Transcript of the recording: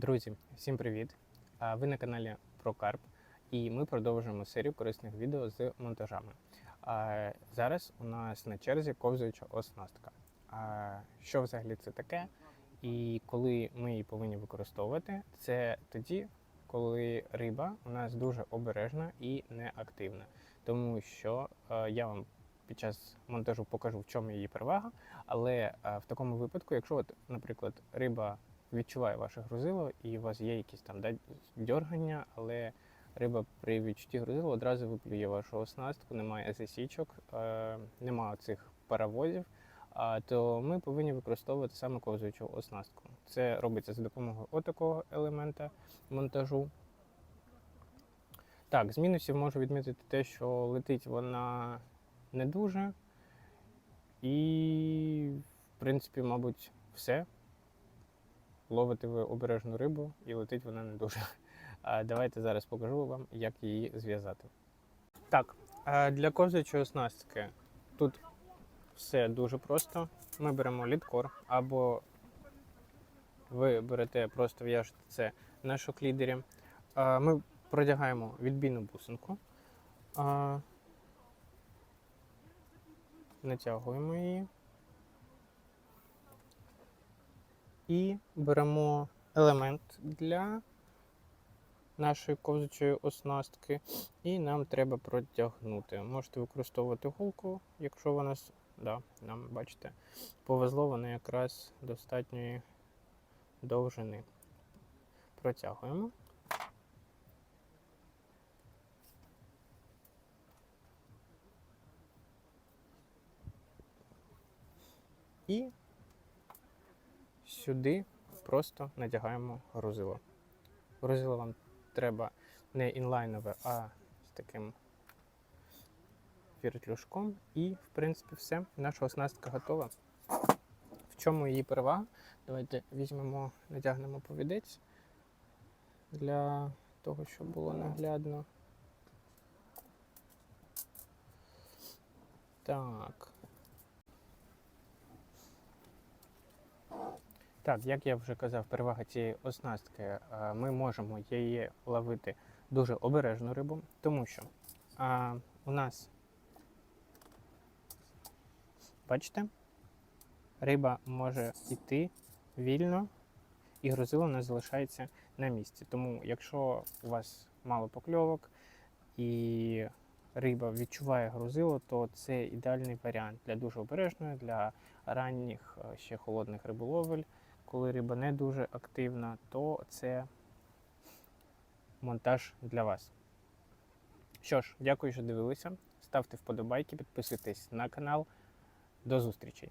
Друзі, всім привіт! Ви на каналі ProCarp і ми продовжуємо серію корисних відео з монтажами. Зараз у нас на черзі ковзуюча оснастка. Що взагалі це таке? І коли ми її повинні використовувати, це тоді, коли риба у нас дуже обережна і неактивна. Тому що я вам під час монтажу покажу, в чому її перевага. Але в такому випадку, якщо, от, наприклад, риба відчуває ваше грузило, і у вас є якісь там да, дьоргання, але риба при відчутті грузила одразу виплює вашу оснастку, немає засічок, е, немає цих паровозів, а, то ми повинні використовувати саме ковзуючу оснастку. Це робиться за допомогою отакого елемента монтажу. Так, з мінусів можу відмітити те, що летить вона не дуже. І, в принципі, мабуть, все. Ловите ви обережну рибу і летить вона не дуже. Давайте зараз покажу вам, як її зв'язати. Так, для ковзачої оснастки тут все дуже просто. Ми беремо лідкор, або ви берете, просто в'яжете це на шоклідері. Ми продягаємо відбійну бусинку, натягуємо її. І беремо елемент для нашої ковзучої оснастки, і нам треба протягнути. Можете використовувати голку, якщо вона да, нам, бачите, повезло вона якраз достатньої довжини. Протягуємо. І сюди просто надягаємо грузило. Грузило вам треба не інлайнове, а з таким віртлюшком. І, в принципі, все. Наша оснастка готова. В чому її перевага? Давайте візьмемо, натягнемо повідець для того, щоб було наглядно. Так. Так, як я вже казав, перевага цієї оснастки, е, ми можемо її ловити дуже обережну рибу, тому що а, у нас, бачите, риба може йти вільно, і грузило нас залишається на місці. Тому, якщо у вас мало покльовок і риба відчуває грузило, то це ідеальний варіант для дуже обережної, для ранніх е, ще холодних риболовель коли риба не дуже активна, то це монтаж для вас. Що ж, дякую, що дивилися. Ставте вподобайки, підписуйтесь на канал. До зустрічей!